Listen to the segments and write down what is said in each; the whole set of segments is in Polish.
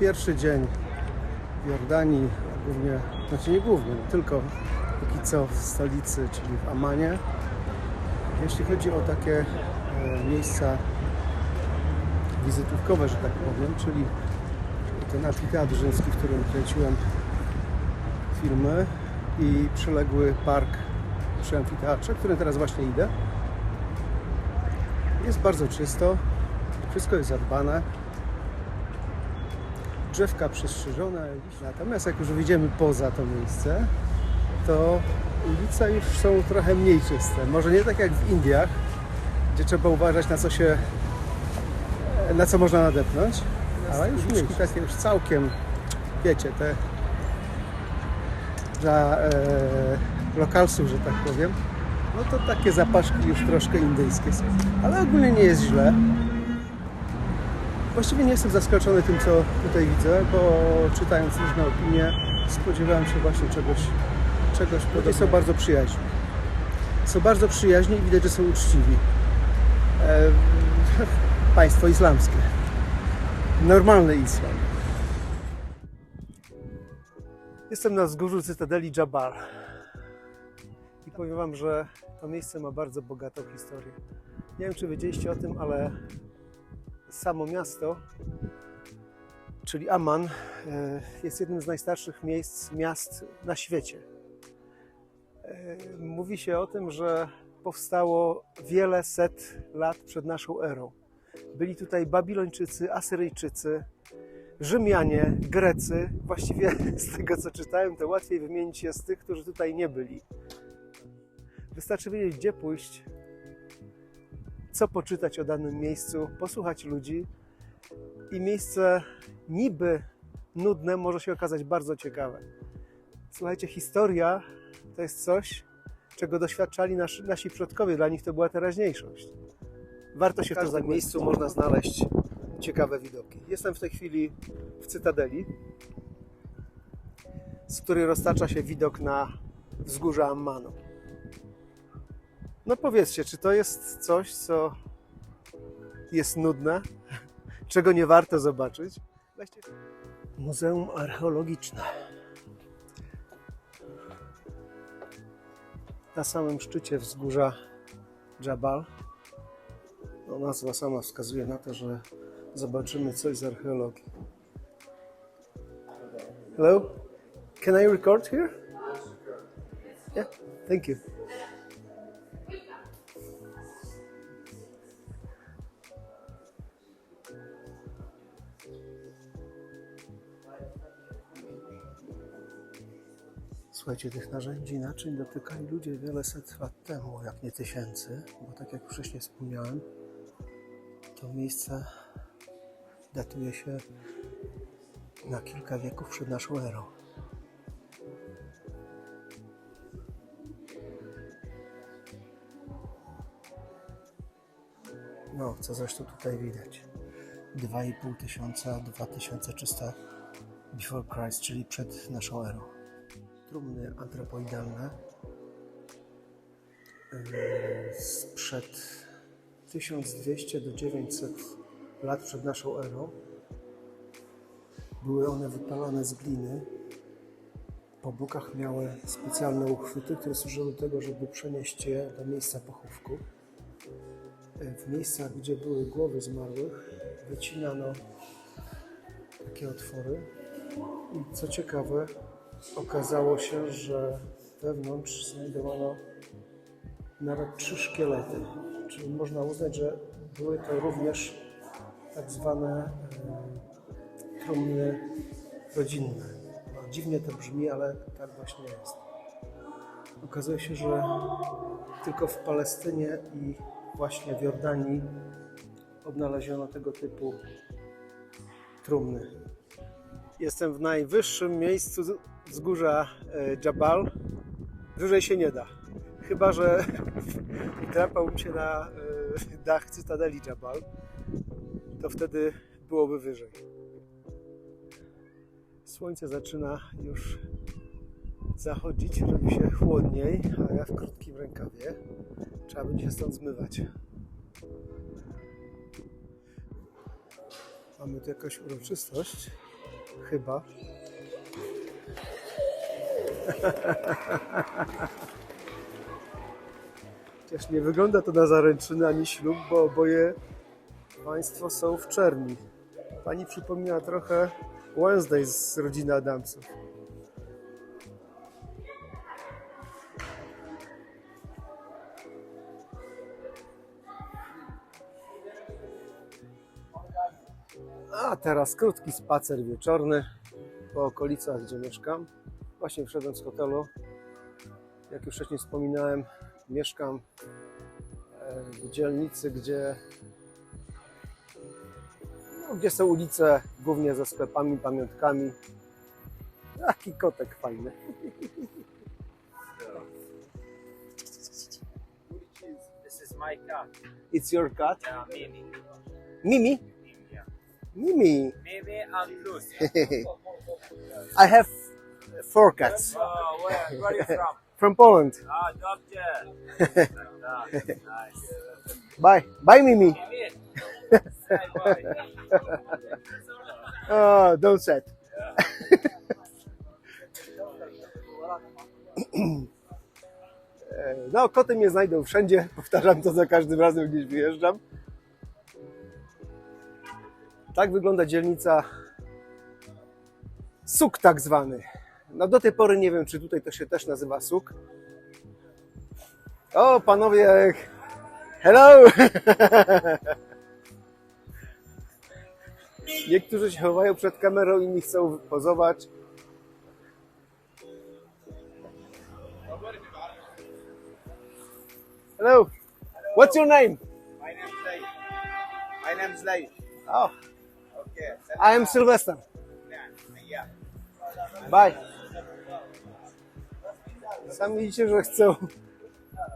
pierwszy dzień w Jordanii, głównie, znaczy nie głównie, no tylko póki co w stolicy, czyli w Amanie. Jeśli chodzi o takie e, miejsca wizytówkowe, że tak powiem, czyli ten amfiteatr rzymski, w którym kręciłem filmy i przyległy park przy amfiteatrze, w którym teraz właśnie idę. Jest bardzo czysto, wszystko jest zadbane, drzewka przystrzyżone, natomiast jak już wyjdziemy poza to miejsce, to ulice już są trochę mniej czyste. Może nie tak jak w Indiach, gdzie trzeba uważać na co się, na co można nadepnąć, ale już uliczki takie już całkiem, wiecie, te dla e, lokalsów, że tak powiem, no to takie zapaszki już troszkę indyjskie są. Ale ogólnie nie jest źle. Właściwie nie jestem zaskoczony tym, co tutaj widzę, bo czytając różne opinie, spodziewałem się właśnie czegoś, czegoś podobnego. Są bardzo przyjaźni. Są bardzo przyjaźni i widać, że są uczciwi. E, państwo islamskie. Normalny islam. Jestem na wzgórzu Cytadeli Jabal. I powiem Wam, że to miejsce ma bardzo bogatą historię. Nie wiem, czy wiedzieliście o tym, ale samo miasto, czyli Amman, e, jest jednym z najstarszych miejsc, miast na świecie. E, Mówi się o tym, że powstało wiele set lat przed naszą erą. Byli tutaj Babilończycy, Asyryjczycy, Rzymianie, Grecy. Właściwie z tego co czytałem, to łatwiej wymienić się z tych, którzy tutaj nie byli. Wystarczy wiedzieć, gdzie pójść, co poczytać o danym miejscu, posłuchać ludzi i miejsce niby nudne może się okazać bardzo ciekawe. Słuchajcie, historia to jest coś, czego doświadczali nasi, nasi przodkowie, dla nich to była teraźniejszość. Warto się w każdym miejscu można znaleźć ciekawe widoki. Jestem w tej chwili w Cytadeli, z której roztacza się widok na wzgórze Ammanu. No powiedzcie, czy to jest coś, co jest nudne, czego nie warto zobaczyć? Weźcie. Muzeum Archeologiczne. Na samym szczycie wzgórza Jabal. No, nazwa sama wskazuje na to, że zobaczymy coś z archeologii. Hello? Can I record here? Yeah, thank you. Słuchajcie, tych narzędzi, naczyń dotykali ludzie wiele set lat temu, jak nie tysięcy, bo tak jak wcześniej wspomniałem, to miejsce datuje się na kilka wieków przed naszą erą. No, co zresztą tutaj widać. 2,5 tysiąca, 2300 before Christ, czyli przed naszą erą. Trumny antropoidalne yy, sprzed 1200 do 900 lat przed naszą erą. Były one wypalane z gliny. Po bokach miały specjalne uchwyty, które służyły do tego, żeby przenieść je do miejsca pochówku. W miejscach, gdzie były głowy zmarłych, wycinano takie otwory. I co ciekawe, okazało się, że wewnątrz znajdowano nawet trzy szkielety. Czyli można uznać, że były to również tak zwane e, trumny rodzinne. No, dziwnie to brzmi, ale tak właśnie jest. Okazuje się, że tylko w Palestynie i właśnie w Jordanii odnaleziono tego typu trumny. Jestem w najwyższym miejscu wzgórza e, Jabal. Wyżej się nie da. Chyba, że drapałbym się na e, dach Cytadeli Jabal, to wtedy byłoby wyżej. Słońce zaczyna już zachodzić, robi się chłodniej, a ja w krótkim rękawie. Trzeba będzie się stąd zmywać. Mamy tu jakąś uroczystość. Chyba. Chociaż nie wygląda to na zaręczyny ani ślub, bo oboje państwo są w czerni. Pani przypomina trochę Wednesday z rodziny Adamsów. A teraz krótki spacer wieczorny po okolicach, gdzie mieszkam. Właśnie wszedłem z hotelu. Jak już wcześniej wspominałem, mieszkam e, w dzielnicy, gdzie, no, gdzie są ulice głównie ze sklepami, pamiątkami. Taki kotek fajny. This is my cat. It's your cat? Yeah, Mimi. Mimi? Mimi. Mimi and Lucy. I have four cats oh, where, where are you from? from Poland. Ah, doctor. nice. Bye. Bye, Mimi. Oh, don't set. No, koty mnie znajdą wszędzie. Powtarzam to za każdym razem, gdzieś wyjeżdżam. Tak wygląda dzielnica Suk tak zwany. No do tej pory nie wiem, czy tutaj to się też nazywa Suk. O, panowie! Hello! Niektórzy się chowają przed kamerą, inni chcą pozować. Hello. What's your name? My name's Lai. My name's Lai. Oh, Okay. I am Sylvester. Yeah. Bye. Sami widzicie, że chcą,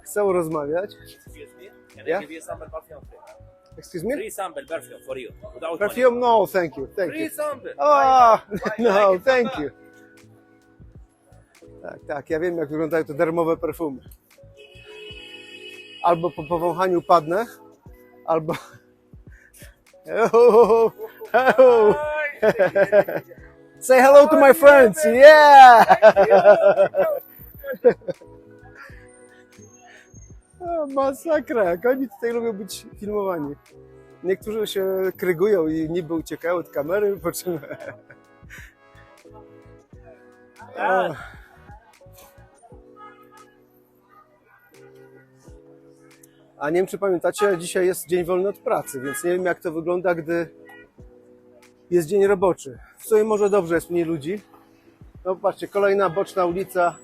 chcą rozmawiać. Excuse me. Can Yeah? I give you sample perfume? Excuse me? Free sample perfume for you. Without Perfume? No, thank you. money. Thank Free you. sample. Oh, Why not? Why no, like it? thank you. Tak, tak, ja wiem jak wyglądają te darmowe perfumy. Albo po powąchaniu padnę, albo... Oh, oh. Say hello to my friends, yeah! Masakra, jak oni tutaj lubią być filmowani. Niektórzy się krygują i niby uciekają od kamery, po czym... A nie wiem, czy pamiętacie, dzisiaj jest dzień wolny od pracy, więc nie wiem, jak to wygląda, gdy jest dzień roboczy. W sumie może dobrze jest mniej ludzi. No patrzcie, kolejna boczna ulica.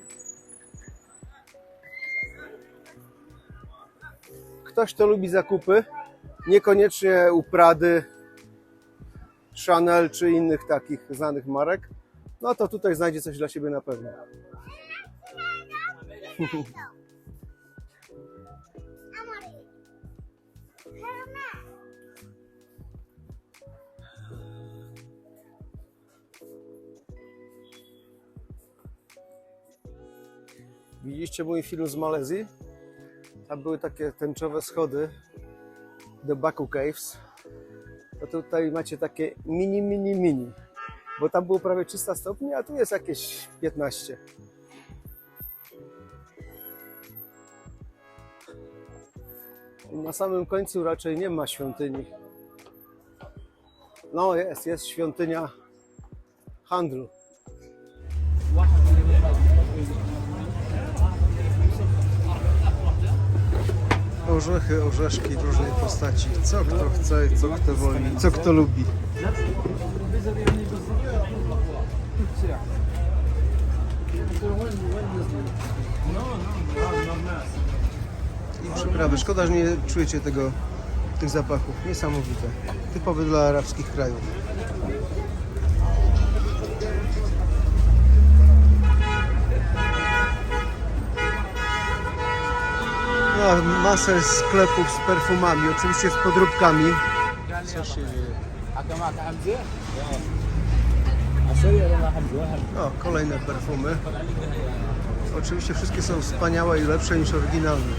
Ktoś, kto lubi zakupy, niekoniecznie u Prady, Chanel czy innych takich znanych marek, no to tutaj znajdzie coś dla siebie na pewno. Widzieliście mój film z Malezji? Tam były takie tęczowe schody do Baku Caves. To tutaj macie takie mini, mini, mini. Bo tam było prawie 300 stopni, a tu jest jakieś 15. Na samym końcu raczej nie ma świątyni. No jest, jest świątynia handlu. Orzechy, orzeszki różnej postaci. Co kto chce, co kto woli, co kto lubi. I przyprawy. Szkoda, że nie czujecie tego, tych zapachów. Niesamowite. Typowy dla arabskich krajów. No, masę sklepów z perfumami, oczywiście z podróbkami. O, kolejne perfumy. Oczywiście wszystkie są wspaniałe i lepsze niż oryginalne.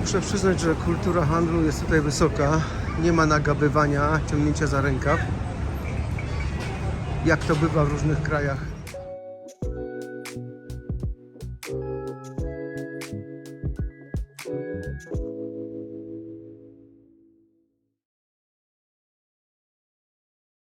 Muszę przyznać, że kultura handlu jest tutaj wysoka. Nie ma nagabywania, ciągnięcia za rękaw. Jak to bywa w różnych krajach.